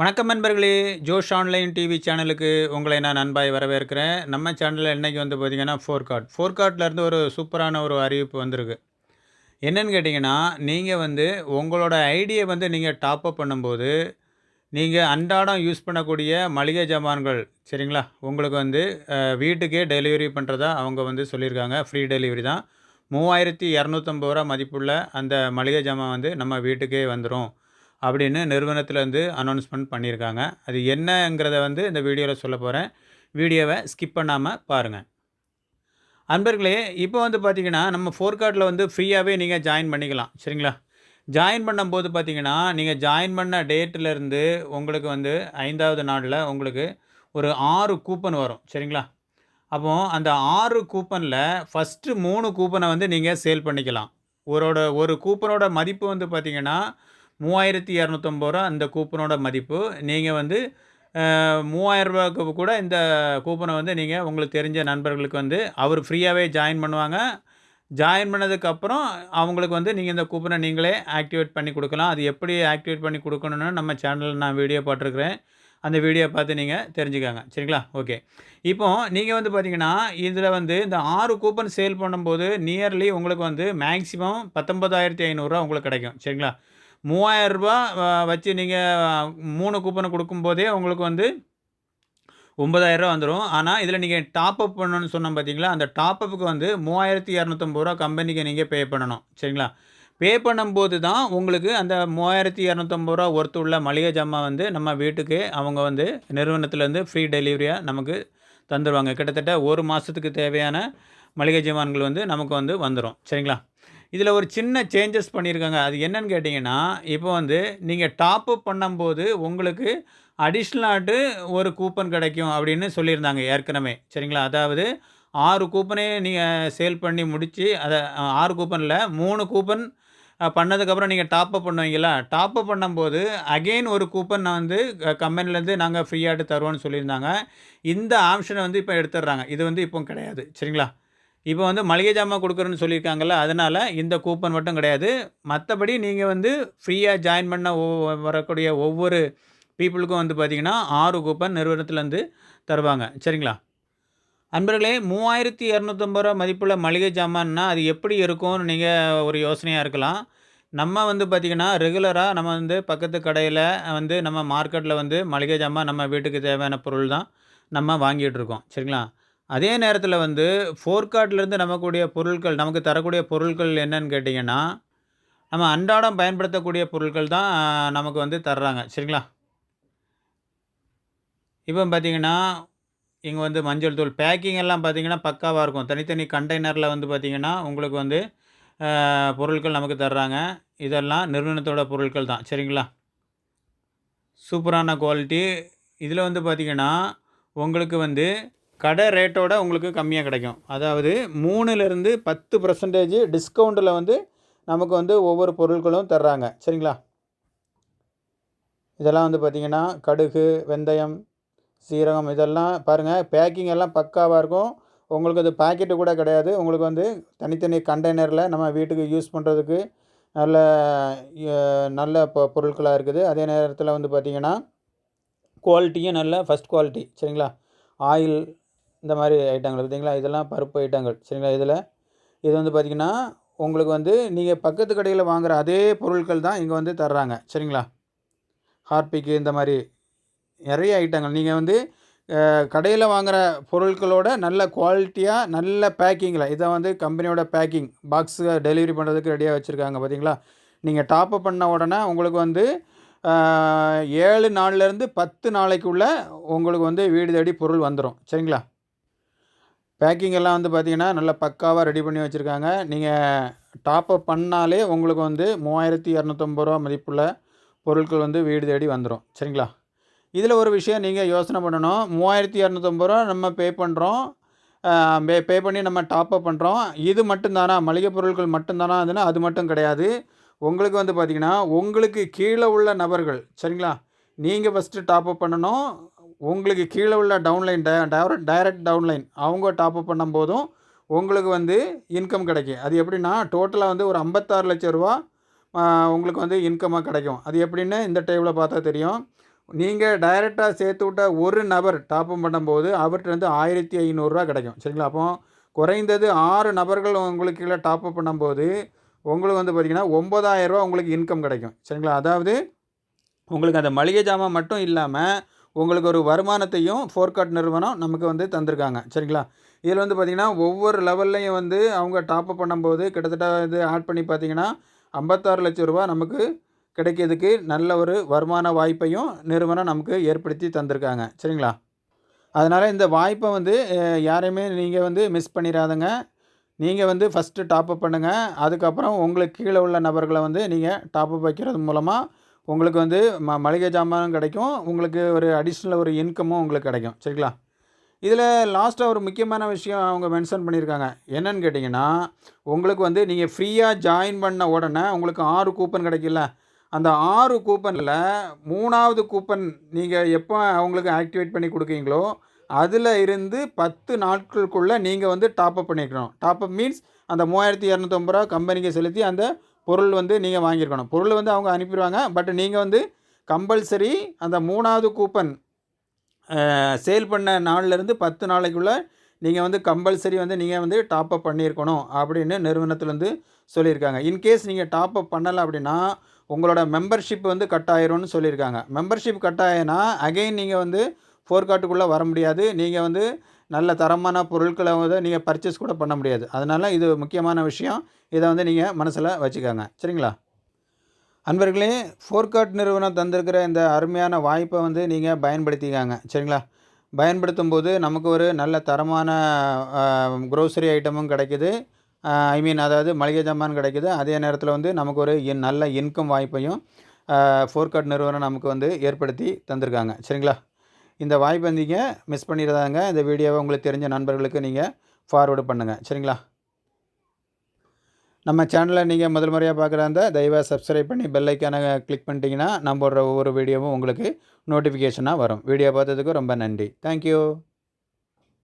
வணக்கம் நண்பர்களே ஜோஷ் online TV சேனலுக்கு உங்களை நான் அன்பாய் வரவேற்கிறேன். நம்ம சேனலில் இன்றைக்கி வந்து பார்த்திங்கன்னா ஃபோர் கார்ட் ஃபோர் கார்ட்லேருந்து ஒரு சூப்பரான ஒரு அறிவிப்பு வந்திருக்கு. என்னென்னு கேட்டிங்கன்னா நீங்கள் வந்து உங்களோட ஐடியை வந்து நீங்கள் டாப்அப் பண்ணும்போது நீங்கள் அன்றாடம் யூஸ் பண்ணக்கூடிய மளிகை ஜாமான்கள் சரிங்களா? உங்களுக்கு வந்து வீட்டுக்கே டெலிவரி பண்ணுறதா அவங்க வந்து சொல்லியிருக்காங்க. ஃப்ரீ டெலிவரி தான். மூவாயிரத்தி இரநூத்தம்பது ரூபா மதிப்புள்ள அந்த மளிகை ஜாமான் வந்து நம்ம வீட்டுக்கே வந்துடும் அப்படின்னு நிறுவனத்துலேருந்து அனௌன்ஸ்மெண்ட் பண்ணியிருக்காங்க அது என்னங்கிறத வந்து இந்த வீடியோவில் சொல்ல போகிறேன் வீடியோவை ஸ்கிப் பண்ணாமல் பாருங்கள் அன்பர்களே இப்போ வந்து பார்த்தீங்கன்னா நம்ம ஃபோர் கார்டில் வந்து ஃப்ரீயாகவே நீங்கள் ஜாயின் பண்ணிக்கலாம். சரிங்களா? ஜாயின் பண்ணும்போது பார்த்தீங்கன்னா நீங்கள் ஜாயின் பண்ண டேட்டிலேருந்து உங்களுக்கு வந்து ஐந்தாவது நாளில் உங்களுக்கு ஒரு ஆறு கூப்பன் வரும். சரிங்களா? அப்போ அந்த ஆறு கூப்பனில் ஃபஸ்ட்டு மூணு கூப்பனை வந்து நீங்கள் சேல் பண்ணிக்கலாம். ஒரோட ஒரு கூப்பனோட மதிப்பு வந்து பார்த்தீங்கன்னா மூவாயிரத்தி இரநூத்தம்பது ரூபா அந்த கூப்பனோட மதிப்பு. நீங்கள் வந்து மூவாயிரரூபாவுக்கு மூவாயிரம் கூட இந்த கூப்பனை வந்து நீங்கள் உங்களுக்கு தெரிஞ்ச நண்பர்களுக்கு வந்து அவர் ஃப்ரீயாகவே ஜாயின் பண்ணுவாங்க. ஜாயின் பண்ணதுக்கப்புறம் அவங்களுக்கு வந்து நீங்கள் இந்த கூப்பனை நீங்களே ஆக்டிவேட் பண்ணி கொடுக்கலாம். அது எப்படி ஆக்டிவேட் பண்ணி கொடுக்கணும்னு நம்ம சேனலில் நான் வீடியோ போட்டிருக்கிறேன். அந்த வீடியோ பார்த்து நீங்கள் தெரிஞ்சுக்கோங்க. சரிங்களா? ஓகே. இப்போ நீங்கள் வந்து பார்த்தீங்கன்னா இதில் வந்து இந்த ஆறு கூப்பன் சேல் பண்ணும்போது நியர்லி உங்களுக்கு வந்து மேக்ஸிமம் பத்தொன்பதாயிரத்தி ஐநூறுரூவா உங்களுக்கு கிடைக்கும். சரிங்களா? மூவாயிரரூபா வச்சு நீங்கள் மூணு கூப்பனை கொடுக்கும்போதே உங்களுக்கு வந்து ஒம்பதாயிரரூவா வந்துடும் ஆனால் இதில் நீங்கள் டாப்அப் பண்ணணும்னு சொன்னோம் பார்த்தீங்களா அந்த டாப்அப்புக்கு வந்து மூவாயிரத்தி இரநூத்தம்பது ரூபா கம்பெனிக்கு நீங்கள் பே பண்ணணும். சரிங்களா? பே பண்ணும்போது தான் உங்களுக்கு அந்த மூவாயிரத்தி இரநூத்தம்பது ரூபா ஒர்த்து உள்ள மளிகை ஜாமான் வந்து நம்ம வீட்டுக்கு அவங்க வந்து நிறுவனத்துலேருந்து ஃப்ரீ டெலிவரியாக நமக்கு தந்துடுவாங்க கிட்டத்தட்ட ஒரு மாதத்துக்கு தேவையான மளிகை ஜாமான்கள் வந்து நமக்கு வந்து வந்துடும் சரிங்களா? இதில் ஒரு சின்ன சேஞ்சஸ் பண்ணியிருக்காங்க. அது என்னன்னு கேட்டிங்கன்னா இப்போ வந்து நீங்கள் டாப் அப் பண்ணும்போது உங்களுக்கு அடிஷ்னலாட்டு ஒரு கூப்பன் கிடைக்கும் அப்படின்னு சொல்லியிருந்தாங்க ஏற்கனவே. சரிங்களா? அதாவது ஆறு கூப்பனே நீங்கள் சேல் பண்ணி முடித்து அதை ஆறு கூப்பனில் மூணு கூப்பன் பண்ணதுக்கப்புறம் நீங்கள் டாப்அப் பண்ணுவீங்களா டாப்அப் பண்ணும்போது அகெயின் ஒரு கூப்பன் நான் வந்து கம்பெனிலேருந்து நாங்கள் ஃப்ரீயாகிட்டு தருவோன்னு சொல்லியிருந்தாங்க. இந்த ஆப்ஷனை வந்து இப்போ எடுத்துடுறாங்க. இது வந்து இப்போ கிடையாது. சரிங்களா? இப்போ வந்து மளிகை ஜாமான் கொடுக்குறேன்னு சொல்லியிருக்காங்கல்ல அதனால் இந்த கூப்பன் மட்டும் கிடையாது. மற்றபடி நீங்கள் வந்து ஃப்ரீயாக ஜாயின் பண்ண ஒவ்வொ- வரக்கூடிய ஒவ்வொரு பீப்புளுக்கும் வந்து பார்த்திங்கன்னா ஆறு கூப்பன் நிறுவனத்துலேருந்து தருவாங்க. சரிங்களா? அன்பர்களே மூவாயிரத்தி இரநூத்தம்பது ரூபா மதிப்புள்ள மளிகை ஜாமான்னா அது எப்படி இருக்கும்னு நீங்கள் ஒரு யோசனையாக இருக்கலாம். நம்ம வந்து பார்த்திங்கன்னா ரெகுலராக நம்ம வந்து பக்கத்து கடையில் வந்து நம்ம மார்க்கெட்டில் வந்து மளிகை ஜாமான் நம்ம வீட்டுக்கு தேவையான பொருள் தான் நம்ம வாங்கிட்டு இருக்கோம். சரிங்களா? அதே நேரத்தில் வந்து ஃபோர்கார்ட்லேருந்து நமக்குடைய பொருட்கள் நமக்கு தரக்கூடிய பொருட்கள் என்னன்னு கேட்டிங்கன்னா நம்ம அன்றாடம் பயன்படுத்தக்கூடிய பொருட்கள் தான் நமக்கு வந்து தர்றாங்க. சரிங்களா? இப்போ பார்த்தீங்கன்னா இங்கே வந்து மஞ்சள் தூள் பேக்கிங் எல்லாம் பார்த்தீங்கன்னா பக்காவாக இருக்கும். தனித்தனி கண்டெய்னரில் வந்து பார்த்தீங்கன்னா உங்களுக்கு வந்து பொருட்கள் நமக்கு தர்றாங்க. இதெல்லாம் நிறுவனத்தோட பொருட்கள் தான். சரிங்களா? சூப்பரான குவாலிட்டி இதில் வந்து பார்த்தீங்கன்னா உங்களுக்கு வந்து கடை ரேட்டோட உங்களுக்கு கம்மியாக கிடைக்கும். அதாவது மூணுலேருந்து பத்து பர்சன்டேஜ் டிஸ்கவுண்ட்டில் வந்து நமக்கு வந்து ஒவ்வொரு பொருட்களும் தர்றாங்க. சரிங்களா? இதெல்லாம் வந்து பார்த்திங்கன்னா கடுகு வெந்தயம் சீரகம் இதெல்லாம் பாருங்கள் பேக்கிங் எல்லாம் பக்காவாக இருக்கும். உங்களுக்கு அது பாக்கெட்டு கூட கிடையாது. உங்களுக்கு வந்து தனித்தனி கண்டெய்னரில் நம்ம வீட்டுக்கு யூஸ் பண்ணுறதுக்கு நல்ல நல்ல பொ பொருட்களாக இருக்குது. அதே நேரத்தில் வந்து பார்த்திங்கன்னா குவாலிட்டியும் நல்ல ஃபஸ்ட் குவாலிட்டி சரிங்களா? ஆயில் இந்த மாதிரி ஐட்டங்கள் பார்த்தீங்களா? இதெல்லாம் பருப்பு ஐட்டங்கள். சரிங்களா? இதில் இது வந்து பார்த்திங்கன்னா உங்களுக்கு வந்து நீங்கள் பக்கத்து கடையில் வாங்குகிற அதே பொருட்கள் தான் இங்கே வந்து தர்றாங்க. சரிங்களா? ஹார்பிக்கு இந்த மாதிரி நிறைய ஐட்டங்கள். நீங்கள் வந்து கடையில் வாங்குகிற பொருட்களோட நல்ல குவாலிட்டியாக நல்ல பேக்கிங்கில் இதை வந்து கம்பெனியோட பேக்கிங் பாக்ஸு டெலிவரி பண்ணுறதுக்கு ரெடியாக வச்சுருக்காங்க பார்த்தீங்களா? நீங்கள் டாப் அப் பண்ண உடனே உங்களுக்கு வந்து ஏழு நாள்லேருந்து பத்து நாளைக்குள்ளே உங்களுக்கு வந்து வீடு தேடி பொருள் வந்துடும். சரிங்களா? பேக்கிங் எல்லாம் வந்து பார்த்தீங்கன்னா நல்லா பக்காவாக ரெடி பண்ணி வச்சுருக்காங்க. நீங்கள் டாப்அப் பண்ணாலே உங்களுக்கு வந்து மூவாயிரத்தி இரநூத்தம்பது ரூபா மதிப்புள்ள பொருட்கள் வந்து வீடு தேடி வந்துடும் சரிங்களா? இதில் ஒரு விஷயம் நீங்கள் யோசனை பண்ணணும். மூவாயிரத்தி இரநூத்தம்பது ரூபா நம்ம பே பண்ணுறோம் பே பே பண்ணி நம்ம டாப்அப் பண்ணுறோம் இது மட்டும்தானா? மளிகை பொருட்கள் மட்டும்தானா? அதுனா அது மட்டும் கிடையாது. உங்களுக்கு வந்து பார்த்திங்கன்னா உங்களுக்கு கீழே உள்ள நபர்கள் சரிங்களா? நீங்கள் ஃபஸ்ட்டு டாப்அப் பண்ணணும். உங்களுக்கு கீழே உள்ள டவுன்லைன் டைரக்ட் டைரக்ட் டவுன்லைன் அவங்க டாப் அப் பண்ணும்போதும் உங்களுக்கு வந்து இன்கம் கிடைக்கும். அது எப்படின்னா டோட்டலாக வந்து ஒரு ஐம்பத்தாறு லட்ச ரூபா உங்களுக்கு வந்து இன்கமாக கிடைக்கும். அது எப்படின்னு இந்த டைமில் பார்த்தா தெரியும். நீங்கள் டைரெக்டாக சேர்த்து விட்ட ஒரு நபர் டாப்அப் பண்ணும்போது அவர்கிட்ட வந்து ஆயிரத்தி ஐநூறுரூவா கிடைக்கும். சரிங்களா? அப்போ குறைந்தது ஆறு நபர்கள் உங்களுக்கு கீழே டாப்அப் பண்ணும்போது உங்களுக்கு வந்து பார்த்திங்கன்னா ஒம்பதாயிரரூவா உங்களுக்கு இன்கம் கிடைக்கும். சரிங்களா? அதாவது உங்களுக்கு அந்த மளிகை ஜாமான் மட்டும் இல்லாமல் உங்களுக்கு ஒரு வருமானத்தையும் ஃபோர்காட் நிறுவனம் நமக்கு வந்து தந்திருக்காங்க. சரிங்களா? இதில் வந்து பார்த்திங்கன்னா ஒவ்வொரு லெவல்லையும் வந்து அவங்க டாப்அப் பண்ணும்போது கிட்டத்தட்ட இது ஆட் பண்ணி பார்த்தீங்கன்னா ஐம்பத்தாறு லட்சம் ரூபா நமக்கு கிடைக்கிறதுக்கு நல்ல ஒரு வருமான வாய்ப்பையும் நிறுவனம் நமக்கு ஏற்படுத்தி தந்திருக்காங்க. சரிங்களா? அதனால் இந்த வாய்ப்பை வந்து யாரையுமே நீங்கள் வந்து மிஸ் பண்ணிடாதங்க நீங்கள் வந்து ஃபஸ்ட்டு டாப்அப் பண்ணுங்கள் அதுக்கப்புறம் உங்களுக்கு கீழே உள்ள நபர்களை வந்து நீங்கள் டாப்அப் வைக்கிறது மூலமாக உங்களுக்கு வந்து ம மளிகை ஜாமானும் கிடைக்கும். உங்களுக்கு ஒரு அடிஷ்னல் ஒரு இன்கமும் உங்களுக்கு கிடைக்கும். சரிங்களா? இதில் லாஸ்ட்டாக ஒரு முக்கியமான விஷயம் அவங்க மென்ஷன் பண்ணியிருக்காங்க. என்னன்னு கேட்டிங்கன்னா உங்களுக்கு வந்து நீங்கள் ஃப்ரீயாக ஜாயின் பண்ண உடனே உங்களுக்கு ஆறு கூப்பன் கிடைக்கல அந்த ஆறு கூப்பனில் மூணாவது கூப்பன் நீங்கள் எப்போ அவங்களுக்கு ஆக்டிவேட் பண்ணி கொடுக்கீங்களோ அதில் இருந்து பத்து நாட்களுக்குள்ளே நீங்கள் வந்து டாப்அப் பண்ணிக்கணும். டாப்அப் மீன்ஸ் அந்த மூவாயிரத்தி இரநூத்தம்பது ரூபா கம்பெனிக்கு செலுத்தி அந்த பொருள் வந்து நீங்கள் வாங்கியிருக்கணும். பொருள் வந்து அவங்க அனுப்பிடுவாங்க. பட் நீங்கள் வந்து கம்பல்சரி அந்த மூணாவது கூப்பன் சேல் பண்ண நாள்லேருந்து பத்து நாளைக்குள்ளே நீங்கள் வந்து கம்பல்சரி வந்து நீங்கள் வந்து டாப்அப் பண்ணியிருக்கணும் அப்படின்னு நிறுவனத்துலேருந்து சொல்லியிருக்காங்க. இன்கேஸ் நீங்கள் டாப்அப் பண்ணலை அப்படின்னா உங்களோட மெம்பர்ஷிப் வந்து கட் ஆயிரும்னு சொல்லியிருக்காங்க. மெம்பர்ஷிப் கட் ஆயினா அகைன் நீங்கள் வந்து ஃபோர்காட்டுக்குள்ளே வர முடியாது. நீங்கள் வந்து நல்ல தரமான பொருட்களை வந்து நீங்கள் பர்ச்சேஸ் கூட பண்ண முடியாது. அதனால் இது முக்கியமான விஷயம். இதை வந்து நீங்கள் மனசில் வச்சுக்கோங்க. சரிங்களா? அன்பர்களே ஃபோர்காட் நிறுவனம் தந்திருக்கிற இந்த அருமையான வாய்ப்பை வந்து நீங்கள் பயன்படுத்திக்காங்க. சரிங்களா? பயன்படுத்தும் போது நமக்கு ஒரு நல்ல தரமான க்ரோசரி ஐட்டமும் கிடைக்குது. ஐ மீன் அதாவது மளிகை ஜாமான் கிடைக்குது. அதே நேரத்தில் வந்து நமக்கு ஒரு நல்ல இன்கம் வாய்ப்பையும் ஃபோர்காட் நிறுவனம் நமக்கு வந்து ஏற்படுத்தி தந்திருக்காங்க. சரிங்களா? இந்த வாய்ப்பை நீங்கள் மிஸ் பண்ணிடாதாங்க. இந்த வீடியோவை உங்களுக்கு தெரிஞ்ச நண்பர்களுக்கு நீங்கள் ஃபார்வேர்டு பண்ணுங்கள் சரிங்களா? நம்ம சேனலை நீங்கள் முதல் முறையாக பார்க்குறாந்த தயவாக சப்ஸ்கிரைப் பண்ணி பெல் ஐக்கானை கிளிக் பண்ணிட்டீங்கன்னா நம்ம போடுற ஒவ்வொரு வீடியோவும் உங்களுக்கு நோட்டிஃபிகேஷனாக வரும். வீடியோ பார்த்ததுக்கு ரொம்ப நன்றி. தேங்க்யூ